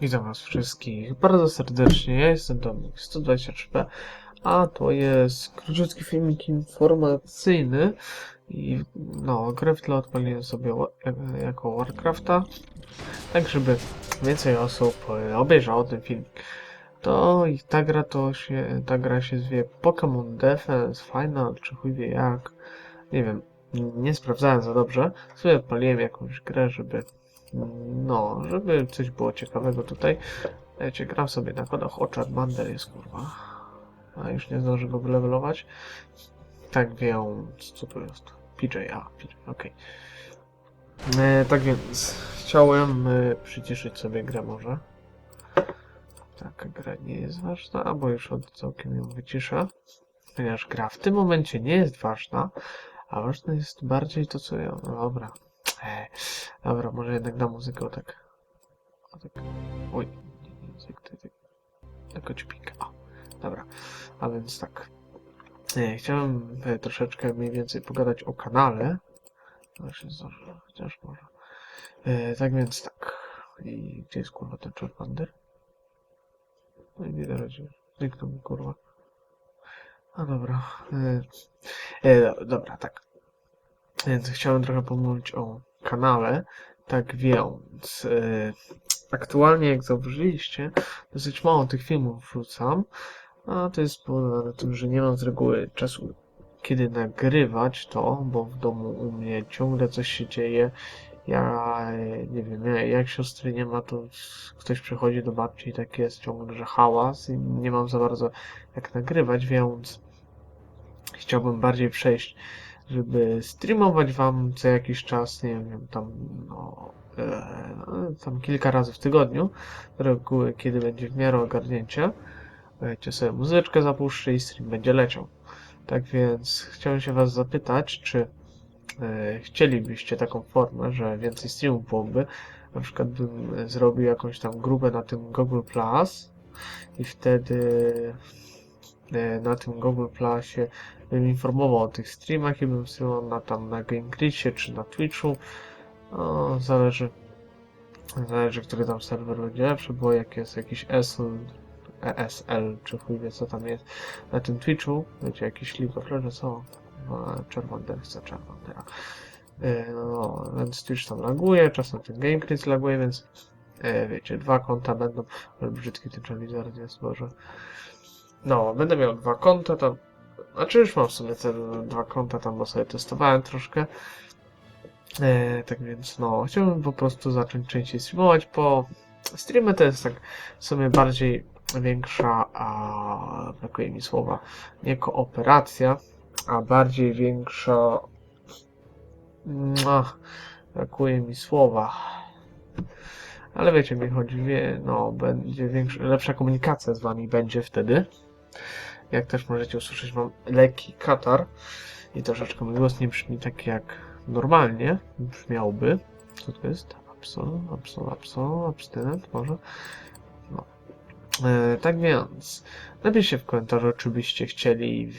Witam was wszystkich bardzo serdecznie, ja jestem Dominik 123p, a to jest króciutki filmik informacyjny i no, grę w tle odpaliłem sobie jak- jako Warcrafta, tak żeby więcej osób e, obejrzało ten filmik. To i ta gra to się, ta gra się zwie Pokémon Defense Final, czy chuj wie jak, nie wiem, nie sprawdzałem za dobrze, sobie odpaliłem jakąś grę, żeby no, żeby coś było ciekawego tutaj. Wiecie, gram sobie na kodach o Charmander jest kurwa. A już nie zdążę go wylevelować. Tak więc, co to jest? PJ, a, PJ, okej. E, tak więc, chciałem e, przyciszyć sobie grę może. Taka gra nie jest ważna, albo już od całkiem ją wyciszę. Ponieważ gra w tym momencie nie jest ważna, a ważne jest bardziej to, co ja... Dobra. Dobra, może jednak na muzykę o tak... O tak... Oj, nie, nie, muzyk, to tak... Tylko ćpika. O, dobra. A więc tak. E, chciałem e, troszeczkę mniej więcej pogadać o kanale. Właśnie zdążę, chociaż może. E, tak więc tak. I gdzie jest kurwa ten Charmander? No i nie da. Zniknął mi kurwa. A dobra. E, e, do- dobra, tak. Więc chciałem trochę pomówić o kanale. Tak więc e, aktualnie, jak zauważyliście, dosyć mało tych filmów wrzucam. A to jest spowodowane tym, że nie mam z reguły czasu, kiedy nagrywać to, bo w domu u mnie ciągle coś się dzieje. Ja e, nie wiem, ja- jak siostry nie ma, to ktoś przychodzi do babci i tak jest ciągle, że hałas i nie mam za bardzo jak nagrywać, więc chciałbym bardziej przejść żeby streamować wam co jakiś czas, nie wiem, tam, no, e, tam kilka razy w tygodniu, z reguły, kiedy będzie w miarę ogarnięcia. Wiecie, sobie muzyczkę zapuszczę i stream będzie leciał. Tak więc chciałem się was zapytać, czy e, chcielibyście taką formę, że więcej streamów byłoby, na przykład bym zrobił jakąś tam grupę na tym Google Plus i wtedy na tym Google Plusie bym informował o tych streamach i bym streamował na tam na GameGridzie czy na Twitchu. No, zależy. Zależy, który tam serwer będzie lepszy, bo jak jest jakiś ESL, ESL, czy chuj wie co tam jest na tym Twitchu, będzie jakiś League of Legends, o, Charmander chce Charmandera. E, No, więc Twitch tam laguje, czasem ten GameGrid laguje, więc e, wiecie, dwa konta będą, ale brzydki ten Charizard jest, Boże. No, będę miał dwa konta, tam znaczy już mam w sumie te dwa konta tam, bo sobie testowałem troszkę. E, tak więc no, chciałbym po prostu zacząć częściej streamować, bo streamy to jest tak w sumie bardziej większa, a brakuje mi słowa, nie kooperacja, a bardziej większa... Ach, brakuje mi słowa. Ale wiecie, mi chodzi, wie, no, będzie większa, lepsza komunikacja z wami będzie wtedy. Jak też możecie usłyszeć, mam lekki katar i troszeczkę mój głos nie brzmi tak jak normalnie brzmiałby. Co to jest? Absol, absol, absol, abstynent może? No. E, tak więc, napiszcie w komentarzu, czy byście chcieli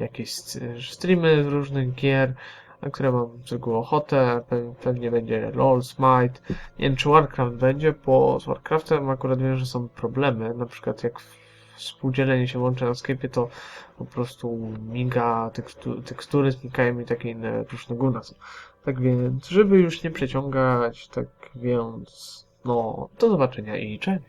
jakieś st- streamy z różnych gier, na które mam z reguły ochotę. Pe- Pewnie będzie LOL, Smite. Nie wiem, czy Warcraft będzie, bo z Warcraftem akurat wiem, że są problemy. Na przykład jak współdzielenie się łączy na Skype'ie, to po prostu miga, tekstu, tekstury znikają i takie inne różne gówna są. Tak więc, żeby już nie przeciągać, tak więc, no, do zobaczenia i cześć.